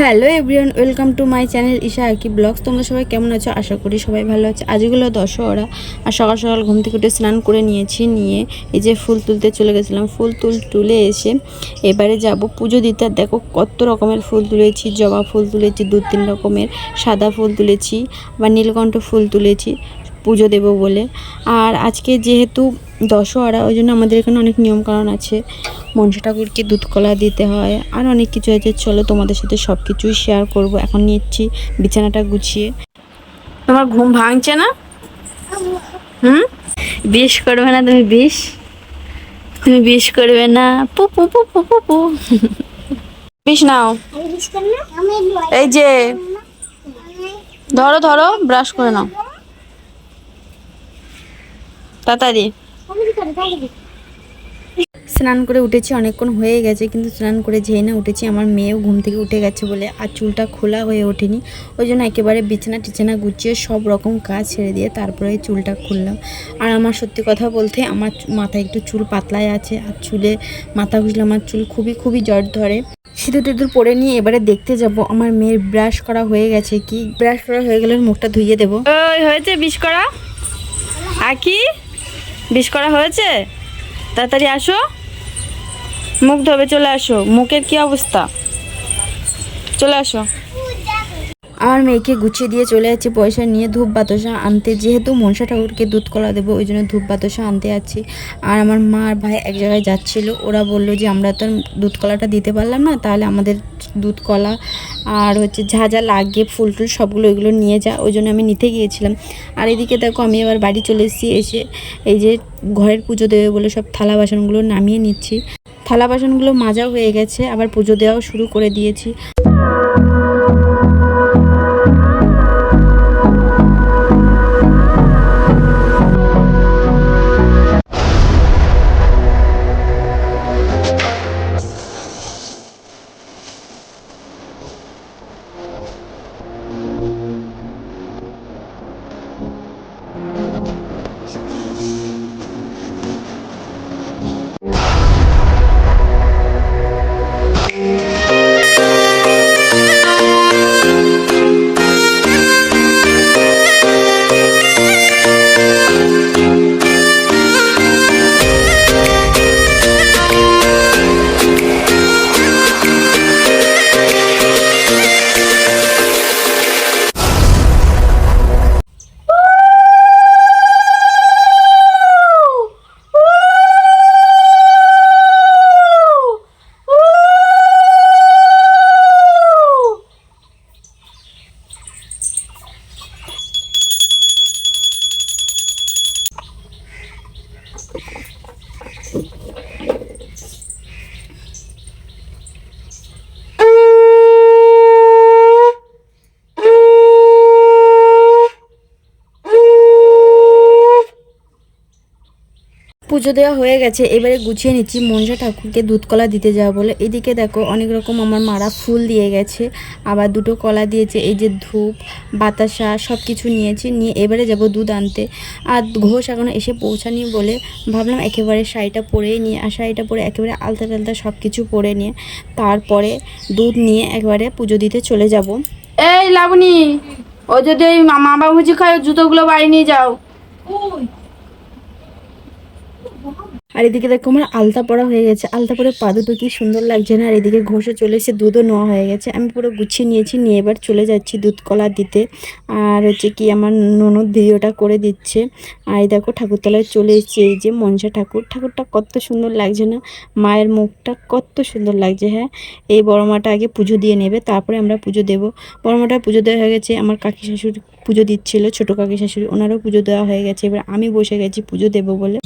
Hello everyone, welcome to my channel Isha Aki blogs. তোমরা সবাই কেমন আছো? আশা করি সবাই ভালো আছে। আজগুলো দশহরা আর সকাল সকাল ঘুম থেকে উঠে স্নান করে নিয়েছি, নিয়ে এই যে ফুল তুলতে চলে গেছিলাম। ফুল তুল তুলে এসে এবারে যাব পুজো দিতে। আর দেখো কত রকমের ফুল তুলেছি। জবা ফুল তুলেছি, দু তিন রকমের। সাদা ফুল তুলেছি বা নীলকণ্ঠ ফুল তুলেছি, পুজো দেবো বলে। আর আজকে যেহেতু দশহরা ওই জন্য আমাদের এখানে অনেক নিয়মকানুন আছে। মনসা ঠাকুরকে দুধ কলা দিতে হয়। আর অনেক কিছু আছে। চলো তোমাদের সাথে সব কিছুই শেয়ার করব। এখন নিচ্ছি বিছানাটা গুছিয়ে। তোমার ঘুম ভাঙছে না? হুম? বিষ করবে না তুমি বিষ? তুমি বিষ করবে না। পু পু পু পু পু পু। বিষ নাও। এই যে, ধরো ধরো ব্রাশ করে নাও। তাড়াতাড়ি। স্নান করে উঠেছি, অনেকক্ষণ হয়ে গেছে কিন্তু স্নান করে যেই না উঠেছি। আমার মেয়েও ঘুম থেকে উঠে গেছে বলে আর চুলটা খোলা হয়ে ওঠেনি। ওই জন্য একেবারে বিছানা টিছানা গুছিয়ে সব রকম কাজ ছেড়ে দিয়ে তারপরে চুলটা খুললাম। আর আমার সত্যি কথা বলতে আমার মাথায় একটু চুল পাতলাই আছে আর চুলে মাথা ঘুষলে আমার চুল খুবই খুবই জট ধরে। সিঁদুর টিঁদুর পরে নিয়ে এবারে দেখতে যাব। আমার মেয়ের ব্রাশ করা হয়ে গেছে কি? ব্রাশ করা হয়ে গেলে মুখটা ধুইয়ে দেবো। ওই হয়েছে বিষ করা। আর কি? বিষ করা হয়েছে? তাড়াতাড়ি আসো। মুখ ধোবে চলে আসো। মুখের কি অবস্থা? চলে আসো। আমার মেয়েকে গুছিয়ে দিয়ে চলে যাচ্ছি, পয়সা নিয়ে ধূপ বাতাসা আনতে। যেহেতু মনসা ঠাকুরকে দুধ কলা দেবো, ওই জন্য ধূপ বাতাসা আনতে যাচ্ছি। আর আমার মা আর ভাই এক জায়গায় যাচ্ছিল, ওরা বলল যে আমরা তো দুধ কলাটা দিতে পারলাম না, তাহলে আমাদের দুধ কলা আর হচ্ছে যা যা লাগে, ফুল টুল সবগুলো ওইগুলো নিয়ে যা। ওই জন্য আমি নিতে গিয়েছিলাম। আর এদিকে দেখো, আমি এবার বাড়ি চলে এসেছি, এসে এই যে ঘরের পুজো দেবে বলে সব থালা বাসনগুলো নামিয়ে নিচ্ছি। থালা বাসনগুলো মাজাও হয়ে গেছে, আবার পুজো দেওয়াও শুরু করে দিয়েছি। পুজো দেওয়া হয়ে গেছে এবারে গুছিয়ে নিচ্ছি। মনসা ঠাকুরকে দুধ কলা দিতে যাওয়া বলে। এদিকে দেখো অনেক রকম আমার মারা ফুল দিয়ে গেছে। আবার দুটো কলা দিয়েছে এই যে ধূপ বাতাসা সব কিছু নিয়েছি। নিয়ে এবারে যাব দুধ আনতে। আর ঘোষ এখনও এসে পৌঁছানি বলে ভাবলাম একেবারে শাড়িটা পরেই নিয়ে আর শাড়িটা পরে একেবারে আলতা টালতা সব কিছু পরে নিয়ে তারপরে দুধ নিয়ে একবারে পুজো দিতে চলে যাব। এই লাবণী ও যদি ওই মা বাবুজি খায় জুতোগুলো বাড়ি নিয়ে যাও। আর এদিকে দেখো আমার আলতা পরা হয়ে গেছে। আলতা পরে পা দুটো কি সুন্দর লাগছে না? আর এদিকে ঘষে চলে এসে দুধও নেওয়া হয়ে গেছে। আমি পুরো গুছিয়ে নিয়েছি, নিয়ে এবার চলে যাচ্ছি দুধ কলা দিতে। আর হচ্ছে কি আমার ননদ ভিডিওটা করে দিচ্ছে। আর এই দেখো ঠাকুরতলায় চলে এসেছি, এই যে মনসা ঠাকুর। ঠাকুরটা কত সুন্দর লাগছে না? মায়ের মুখটা কত সুন্দর লাগছে হ্যাঁ? এই বড় মাটা আগে পুজো দিয়ে নেবে, তারপরে আমরা পুজো দেবো। বড় মাটার পুজো দেওয়া হয়ে গেছে, আমার কাকি শাশুড়ি পুজো দিচ্ছিল, ছোটো কাকি শাশুড়ি, ওনারও পুজো দেওয়া হয়ে গেছে। এবার আমি বসে গেছি পুজো দেবো বলে।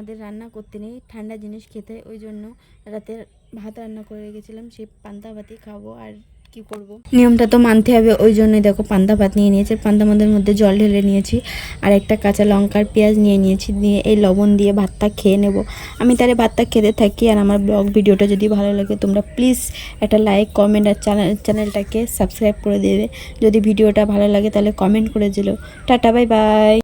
আমাদের রান্না করতে নেই, ঠান্ডা জিনিস খেতে, ওই জন্য রাতে ভাত রান্না করে রেখেছিলাম, সেই পান্তা ভাতই খাব, আর কি করব? নিয়মটা তো মানতে হবে, ওই জন্যই দেখো পান্তা ভাত নিয়ে নিয়েছি, পান্তা ভাতের মধ্যে জল ঢেলে নিয়েছি, আর একটা কাঁচা লঙ্কার পেঁয়াজ নিয়ে নিয়েছি দিয়ে এই লবণ দিয়ে ভাতটা খেয়ে নেব। আমি তাহলে ভাতটা খেতে থাকি, আর আমার ব্লগ ভিডিওটা যদি ভালো লাগে, তোমরা প্লিজ একটা লাইক, কমেন্ট, আর চ্যানেল, চ্যানেলটাকে সাবস্ক্রাইব করে দেবে। যদি ভিডিওটা ভালো লাগে, তাহলে কমেন্ট করে দিলো। Tata, bye bye.